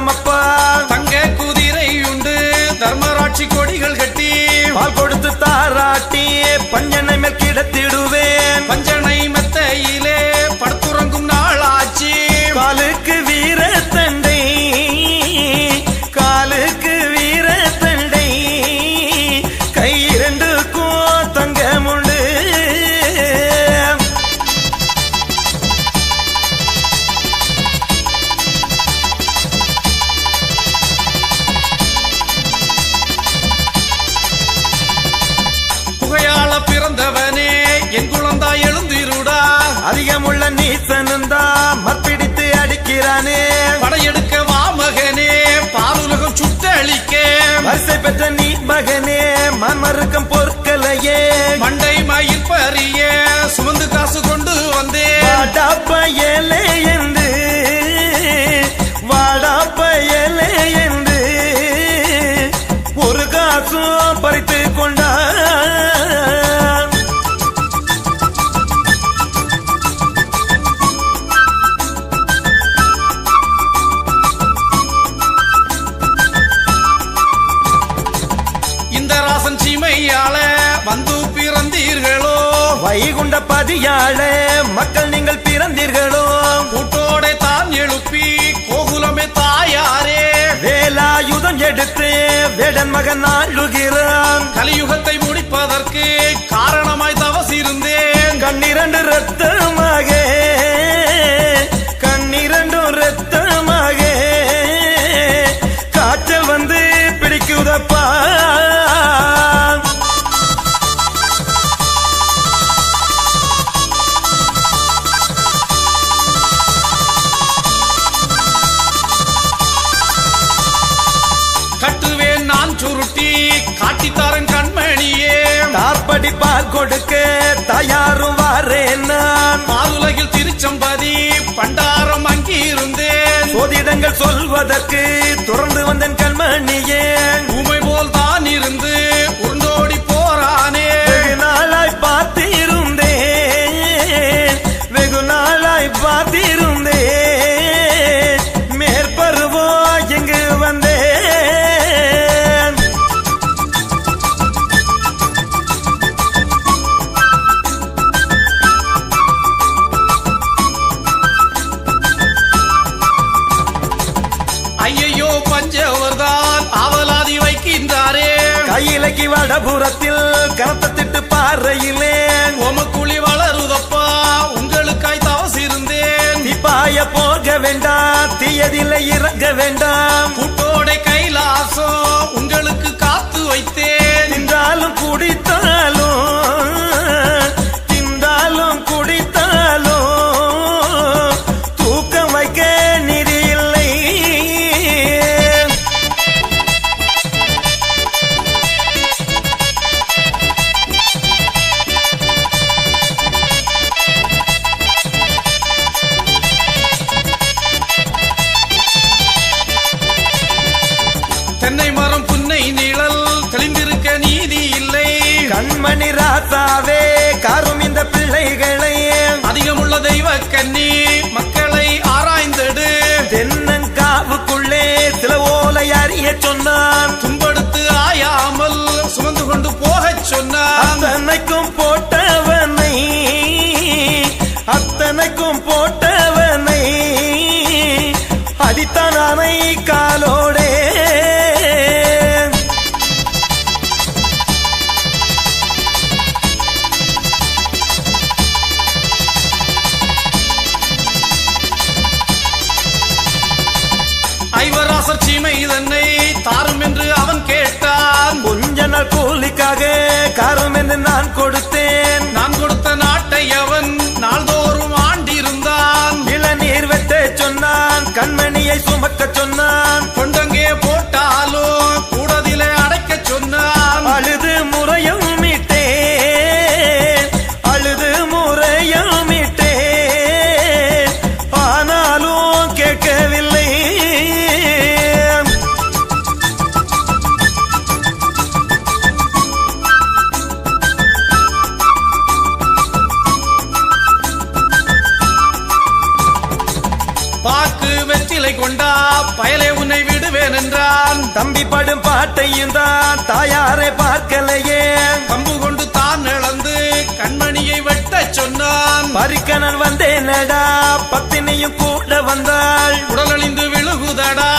தரமப்பா தங்க குதிரை உண்டு. தர்மராட்சி கொடிகள் கட்டி. பால் கொடுத்து தாராட்டி பஞ்சனை மேல் கிடத்திடுவேன் வைகுண்ட பதியாள மக்கள் நீங்கள் பிறந்தீர்களோ? கூட்டோட தான் எழுப்பி கோகுலமே தாயாரே. வேலாயுதம் எடுத்து வேடன் மகன் ஆளுகிறான் கலியுகத்தை முடிப்பதற்கு காரணமாய் தவசிருந்தேன். கண்ணிரண்டு ரத்தமாக நீங்கள் சொல்வதற்கு தொடர்ந்து வந்தேன் கண்மணியே. கையிலக்கி வடபுறத்தில் கனத்த திட்டு பாறையிலே உமக்குழி வளருதப்பா உங்களுக்காய் தவசிருந்தேன் தீப்பாய போக வேண்டாம் தீயதில்லை இறங்க வேண்டாம் கூட்டோட கைலாசம் உங்களுக்கு காத்து வைத்தேன். தின்றாலும் குடித்தாலும் சொன்னான். துன்படுத்து ஆயாமல் சுமந்து கொண்டு போகச் சொன்னான். அத்தனைக்கும் போட்டவனை அத்தனைக்கும் போட்டவனை அடித்தான் காலோ கூலிக்காக காரம் என்று நான் கொடுத்தேன். நான் கொடுத்த நாட்டை அவன் நாள்தோறும் ஆண்டிருந்தான். இளநீர் வெட்ட சொன்னான் கண்மணியை சுமக்க சொன்னான். கொண்டங்கே போட்டாலும் என்றான். தம்பி படும் பாட்டையும் தான் தாயாரை பார்க்கலையே. பம்பு கொண்டு தான் இழந்து கண்மணியை வெட்டச் சொன்னான். பறிக்கணன் வந்தேனடா பத்தினியும் கூட வந்தாள். உடலழிந்து விழுகுதடா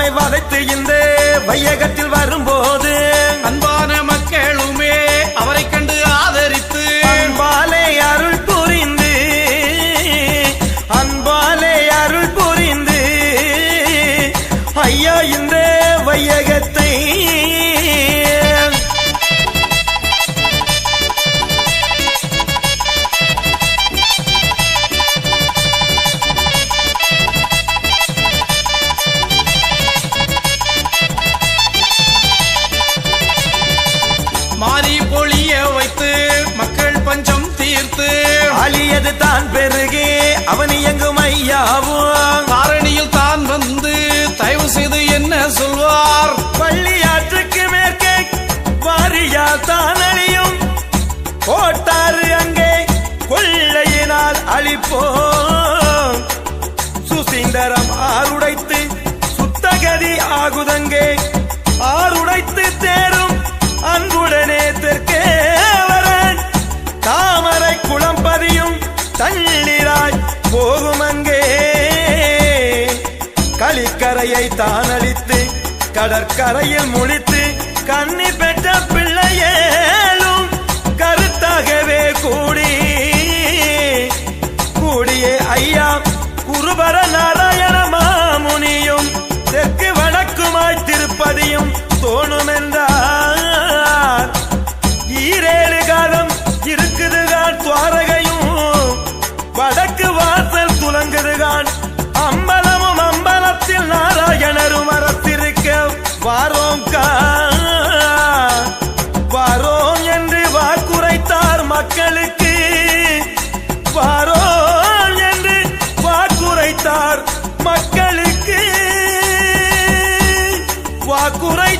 நம்மை தம்மை வதைத்து இந்த வையகத்தில் வரும்போது கொள்ளையினால் சுசீந்தரம் ஆறுடைத்து சுத்தகதி ஆகுதங்கே. ஆறுடைத்து தேரும் அன்புடனே தெற்கே வரன். தாமரை குளம் பதியும் தண்ணீராய் போகுமங்கே. களிக்கரையை தான் கடற்கரையில் முழித்து கண்ணி பெற்ற பிள்ளையேலும் கருத்தாகவே கூடி போகணும் என்றார் ஈரேழு காலம் இருக்குதுதான் துவாரகையும் வடக்கு வாசல் துலங்குதுதான் அம்பலமும் அம்பலத்தில் நாராயணரும் அரசிருக்க வாரோம் வாரோம் என்று வாக்குரைத்தார் மக்களுக்கு. வாரோம் என்று வாக்குரைத்தார் மக்களுக்கு. வாக்குரை